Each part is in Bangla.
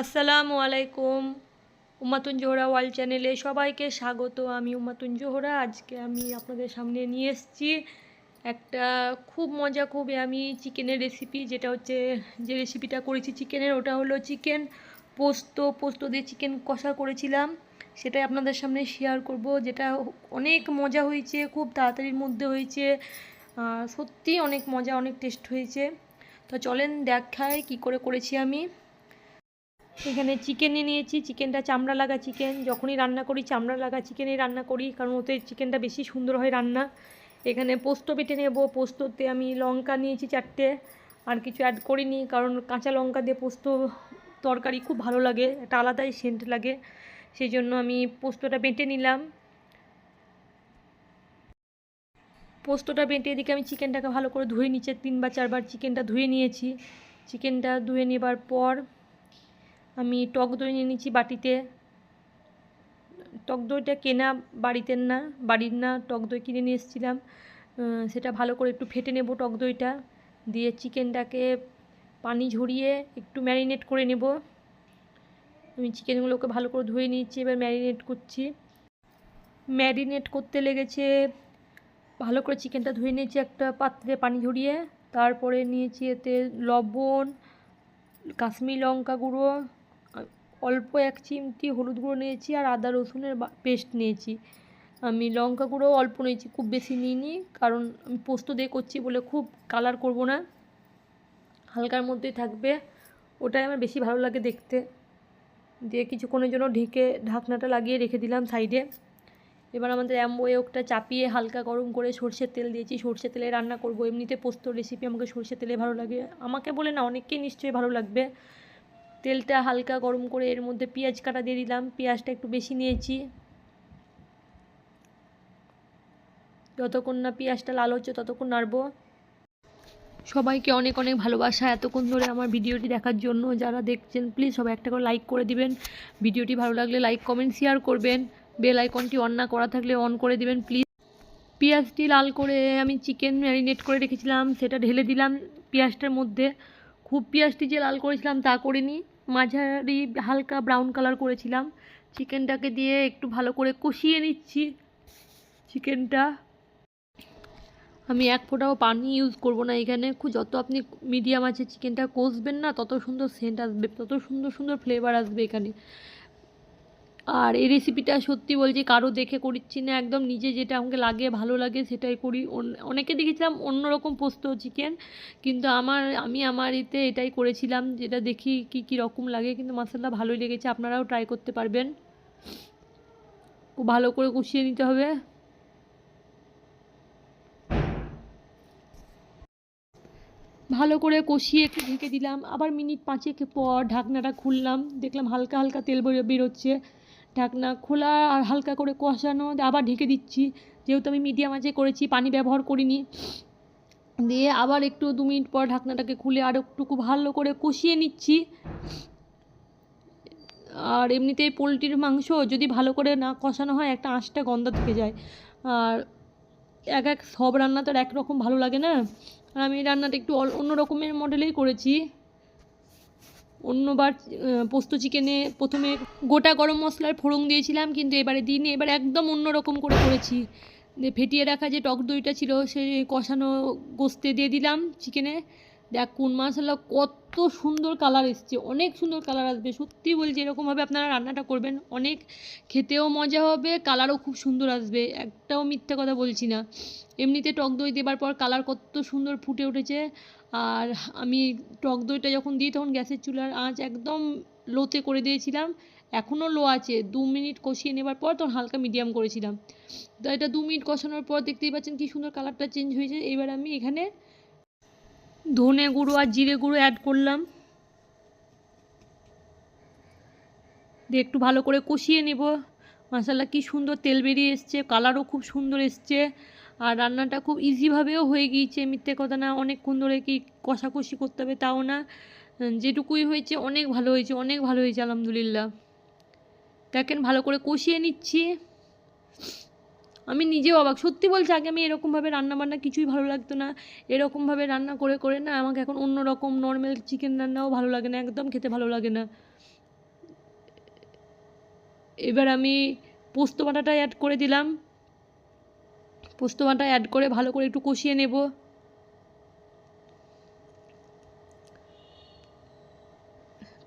আসসালামু আলাইকুম। উমাতুন জোহরা ওয়ার্ল্ড চ্যানেলে সবাইকে স্বাগত। আমি উমাতুন জোহরা। আজকে আমি আপনাদের সামনে নিয়ে এসেছি একটা খুব মজা খুব আমি চিকেনের রেসিপি যেটা হচ্ছে যে রেসিপিটা করেছি চিকেনের, ওটা হলো চিকেন পোস্ত। পোস্ত দিয়ে চিকেন কষা করেছিলাম। সেটাই আপনাদের সামনে শেয়ার করব, যেটা অনেক মজা হয়েছে, খুব তাড়াতাড়ির মধ্যে হয়েছে। সত্যি অনেক মজা, অনেক টেস্ট হয়েছে। তো চলেন দেখায় কি করে করেছি আমি। এখানে চিকেন নিয়ে নিয়েছি চিকেনটা চামড়া লাগা চিকেন যখনই রান্না করি, চামড়া লাগা চিকেনই রান্না করি, কারণ ওতে চিকেনটা বেশি সুন্দর হয় রান্না। এখানে পোস্ত বেটে নেব, পোস্ততে আমি লঙ্কা নিয়েছি চারটে। আর কিছু অ্যাড করিনি, কারণ কাঁচা লঙ্কা দিয়ে পোস্ত তরকারি খুব ভালো লাগে, একটা আলাদাই সেন্ট লাগে। সেই জন্য আমি পোস্তটা বেটে নিলাম। পোস্তটা বেটে এদিকে আমি চিকেনটাকে ভালো করে ধুয়ে নিচ্ছে তিন বা চারবার চিকেনটা ধুয়ে নিয়েছি। চিকেনটা ধুয়ে নেবার পর আমি টক দই নিয়ে নিচ্ছি বাটিতে। টক দইটা কেনা বাড়িতে না, বাড়ির না টক দই কিনে নিয়ে এসেছিলাম। সেটা ভালো করে একটু ফেটে নেব টক দইটা। দিয়ে চিকেনটাকে পানি ঝরিয়ে একটু ম্যারিনেট করে নেব। আমি চিকেনগুলোকে ভালো করে ধুয়ে নিয়েছি, এবার ম্যারিনেট করছি। ম্যারিনেট করতে লেগেছে, ভালো করে চিকেনটা ধুয়ে নিয়েছি একটা পাত্রে পানি ঝরিয়ে। তারপরে নিয়েছি এতে লবণ, কাশ্মীর লঙ্কা গুঁড়ো অল্প এক চিমটি হলুদ গুঁড়ো নিয়েছি আর আদা রসুনের পেস্ট নিয়েছি। আমি লঙ্কা গুঁড়ো অল্প নিয়েছি, খুব বেশি নিইনি কারণ আমি পোস্ত দিয়ে করছি বলে খুব কালার করব না। হালকার মধ্যেই থাকবে, ওটাই আমার বেশি ভালো লাগে দেখতে। দিয়ে কিছুক্ষণের জন্য ঢেকে ঢাকনাটা লাগিয়ে রেখে দিলাম সাইডে এবার আমাদের অ্যাম্বোয়োকটা চাপিয়ে হালকা গরম করে সর্ষের তেল দিয়েছি। সর্ষের তেলে রান্না করব। এমনিতে পোস্ত রেসিপি আমাকে সর্ষের তেলে ভালো লাগে। আমাকে বলে না, অনেককেই নিশ্চয়ই ভালো লাগবে। তেলটা হালকা গরম করে এর মধ্যে পেঁয়াজ কাটা দিয়ে দিলাম। পেঁয়াজটা একটু বেশি নিয়েছি। যতক্ষণ না পেঁয়াজটা লাল হচ্ছে ততক্ষণ নাড়বো। সবাইকে অনেক অনেক ভালোবাসা এতক্ষণ ধরে আমার ভিডিওটি দেখার জন্য। যারা দেখছেন প্লিজ সবাই একটা করে লাইক করে দিবেন। ভিডিওটি ভালো লাগলে লাইক কমেন্ট শেয়ার করবেন। বেল আইকনটি অন না করা থাকলে অন করে দিবেন প্লিজ পেঁয়াজটি লাল করে আমি চিকেন ম্যারিনেট করে রেখেছিলাম। সেটা ঢেলে দিলাম পেঁয়াজটার মধ্যে। খুব পেঁয়াজটি যে লাল করেছিলাম তা করিনি। মাঝারি হালকা ব্রাউন কালার করেছিলাম। চিকেনটাকে দিয়ে একটু ভালো করে কষিয়ে নিচ্ছি চিকেনটা। আমি এক ফোঁটাও পানি ইউজ করব না এখানে। খুব যত আপনি মিডিয়াম আছে, চিকেনটা কষবেন না, তত সুন্দর সেন্ট আসবে, তত সুন্দর সুন্দর ফ্লেভার আসবে এখানে। আর এই রেসিপিটা সত্যি বলছি, কারও দেখে করছি না, একদম নিজে যেটা আমাকে লাগে, ভালো লাগে সেটাই করি। অনেকে দেখেছিলাম অন্যরকম পোস্ত চিকেন কিন্তু আমার, আমি আমার এতে এটাই করেছিলাম, যেটা দেখি কি, কী রকম লাগে, কিন্তু মশলা ভালোই লেগেছে, আপনারাও ট্রাই করতে পারবেন। খুব ভালো করে কষিয়ে নিতে হবে। ভালো করে কষিয়ে একটু ঢেকে দিলাম, আবার মিনিট পাঁচেক পর ঢাকনাটা খুললাম, দেখলাম হালকা হালকা তেল বেরোচ্ছে। ঢাকনা খোলা আর হালকা করে কষানো আবার ঢেকে দিচ্ছি। যেহেতু আমি মিডিয়াম আঁচে করেছি, পানি ব্যবহার করিনি। দিয়ে আবার একটু দু মিনিট পর ঢাকনাটাকে খুলে আর একটুকু ভালো করে কষিয়ে নিচ্ছি। আর এমনিতেই পোলট্রির মাংস যদি ভালো করে না কষানো হয়, একটা আঁশটা গন্ধ থেকে যায়। আর এক এক সব রান্না তো আর একরকম ভালো লাগে না। আর আমি রান্নাটা একটু অন্য রকমের মডেলেই করেছি। অন্যবার পোস্ত চিকেনে প্রথমে গোটা গরম মশলার ফোড়ন দিয়েছিলাম, কিন্তু এবারে দিইনি, এবার একদম অন্যরকম করে করেছি। ফেটিয়ে রাখা যে টক দইটা ছিল সেই কষানো গোস্তে দিয়ে দিলাম চিকেনে। দেখ কোন মশলা কত সুন্দর কালার এসছে, অনেক সুন্দর কালার আসবে। সত্যি বলছি, এরকমভাবে আপনারা রান্নাটা করবেন, অনেক খেতেও মজা হবে, কালারও খুব সুন্দর আসবে, একটাও মিথ্যা কথা বলছি না। এমনিতে টক দই দেবার পর কালার কত সুন্দর ফুটে উঠেছে আর আমি টক দইটা যখন দিই, তখন গ্যাসের চুলার আঁচ একদম লোতে করে দিয়েছিলাম। এখনও লো আছে, দু মিনিট কষিয়ে নেবার পর তখন হালকা মিডিয়াম করেছিলাম। তো এটা দু মিনিট কষানোর পর দেখতেই পাচ্ছেন কি সুন্দর কালারটা চেঞ্জ হয়েছে। এবার আমি এখানে ধনে গুঁড়ো আর জিরে গুঁড়ো অ্যাড করলাম। দিয়ে একটু ভালো করে কষিয়ে নেব। মশালা কি সুন্দর তেল বেরিয়ে এসছে কালারও খুব সুন্দর এসছে। আর রান্নাটা খুব ইজিভাবেও হয়ে গিয়েছে, মিথ্যে কথা না অনেকক্ষণ ধরে কি কষাকষি করতে হবে তাও না। যেটুকুই হয়েছে অনেক ভালো হয়েছে, অনেক ভালো হয়েছে, আলহামদুলিল্লাহ। দেখেন ভালো করে কষিয়ে নিচ্ছি। আমি নিজেও অবাক, সত্যি বলছি, আগে আমি এরকমভাবে রান্না বান্না কিছুই ভালো লাগতো না। এরকমভাবে রান্না করে করে না, আমাকে এখন অন্য রকম নর্মাল চিকেন রান্নাও ভালো লাগে না, একদম খেতে ভালো লাগে না। এবার আমি পোস্ত বাটাটা অ্যাড করে দিলাম। পোস্ত বাটা অ্যাড করে ভালো করে একটু কষিয়ে নেব।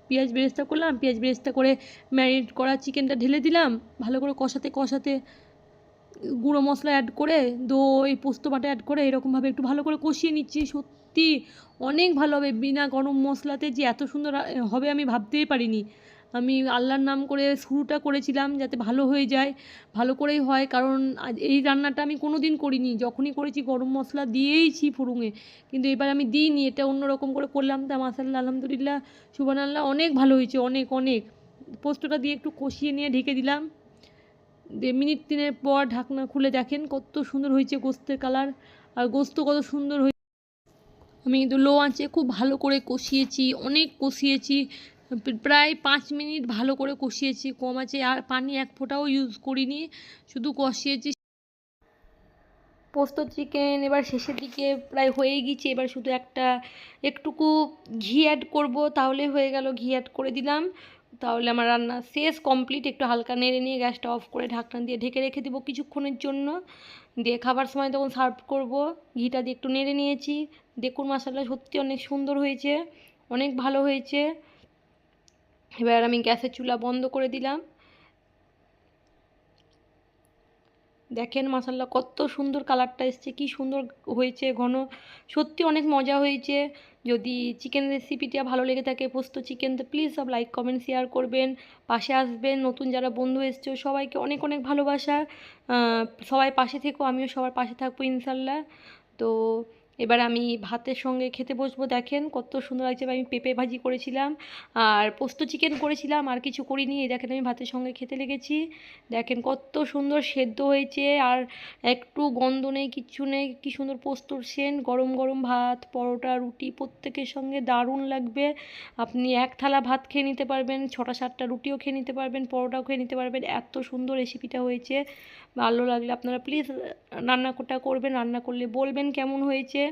পেঁয়াজ বেরেস্তা করলাম, পেঁয়াজ বেরেস্তা করে ম্যারিনেট করা চিকেনটা ঢেলে দিলাম, ভালো করে কষাতে কষাতে গুঁড়ো মশলা অ্যাড করে দই পোস্ত বাটা অ্যাড করে এরকমভাবে একটু ভালো করে কষিয়ে নিচ্ছি, সত্যি অনেক ভালো হবে। বিনা গরম মশলাতে যে এত সুন্দর হবে আমি ভাবতেই পারিনি। আমি আল্লাহর নাম করে শুরুটা করেছিলাম যাতে ভালো হয়ে যায়, ভালো করেই হয়। কারণ এই রান্নাটা আমি কোনো দিন করিনি। যখনই করেছি গরম মশলা দিয়েইছি ফুরুঙে, কিন্তু এবার আমি দিইনি। এটা অন্যরকম করে করলাম। তা মাসাল্লাহ আলহামদুলিল্লাহ সুবান আল্লাহ অনেক ভালো হয়েছে, অনেক অনেক। পোস্তটা দিয়ে একটু কষিয়ে নিয়ে ঢেকে দিলাম। দিয়ে মিনিট তিনের পর ঢাকনা খুলে দেখেন কত সুন্দর হয়েছে গোস্তের কালার। আর গোস্ত কত সুন্দর হয়েছে আমি কিন্তু লো আঁচে খুব ভালো করে কষিয়েছি, অনেক কষিয়েছি। প্রায় পাঁচ মিনিট ভালো করে কষিয়েছি, কম আছে। আর পানি এক ফোঁটাও ইউজ করিনি, শুধু কষিয়েছি। পোস্ত চিকেন এবার শেষের দিকে প্রায় হয়ে গিয়েছে। এবার শুধু একটা একটুকু ঘি অ্যাড করব, তাহলে হয়ে গেল ঘি অ্যাড করে দিলাম। তাহলে আমার রান্না শেষ কমপ্লিট একটু হালকা নেড়ে নিয়ে গ্যাসটা অফ করে ঢাকনা দিয়ে ঢেকে রেখে দেবো কিছুক্ষণের জন্য। দিয়ে খাবার সময় তখন সার্ভ করব। ঘিটা দিয়ে একটু নেড়ে নিয়েছি। দেখুন মশালা সত্যি অনেক সুন্দর হয়েছে, অনেক ভালো হয়েছে। এবার আমি গ্যাসের চুলা বন্ধ করে দিলাম। দেখেন মাসাল্লাহ কত সুন্দর কালারটা এসছে, কি সুন্দর হয়েছে ঘন। সত্যি অনেক মজা হয়েছে। যদি চিকেন রেসিপিটা ভালো লেগে থাকে, পোস্ত চিকেন, তো প্লিজ সব লাইক কমেন্ট শেয়ার করবেন। পাশে আসবেন, নতুন যারা বন্ধু এসছে, সবাইকে অনেক অনেক ভালোবাসা। সবাই পাশে থেকো, আমিও সবার পাশে থাকব ইনশাল্লাহ তো এবার আমি ভাতের সঙ্গে খেতে বসবো, দেখেন কত সুন্দর লাগছে। আমি পেঁপে ভাজি করেছিলাম, আর পোস্ত চিকেন করেছিলাম, আর কিছু করিনি। এই দেখেন আমি ভাতের সঙ্গে খেতে লেগেছি। দেখেন কত সুন্দর সেদ্ধ হয়েছে, আর একটু গন্ধ নেই, কিচ্ছু নেই। কি সুন্দর পোস্তর সেন গরম গরম ভাত, পরোটা, রুটি, প্রত্যেকের সঙ্গে দারুণ লাগবে। আপনি এক থালা ভাত খেয়ে নিতে পারবেন, ছটা সাতটা রুটিও খেয়ে নিতে পারবেন, পরোটাও খেয়ে নিতে পারবেন। এত সুন্দর রেসিপিটা হয়েছে। ভালো লাগলে আপনারা প্লিজ রান্নাটা করবেন, রান্না করলে বলবেন কেমন হয়েছে।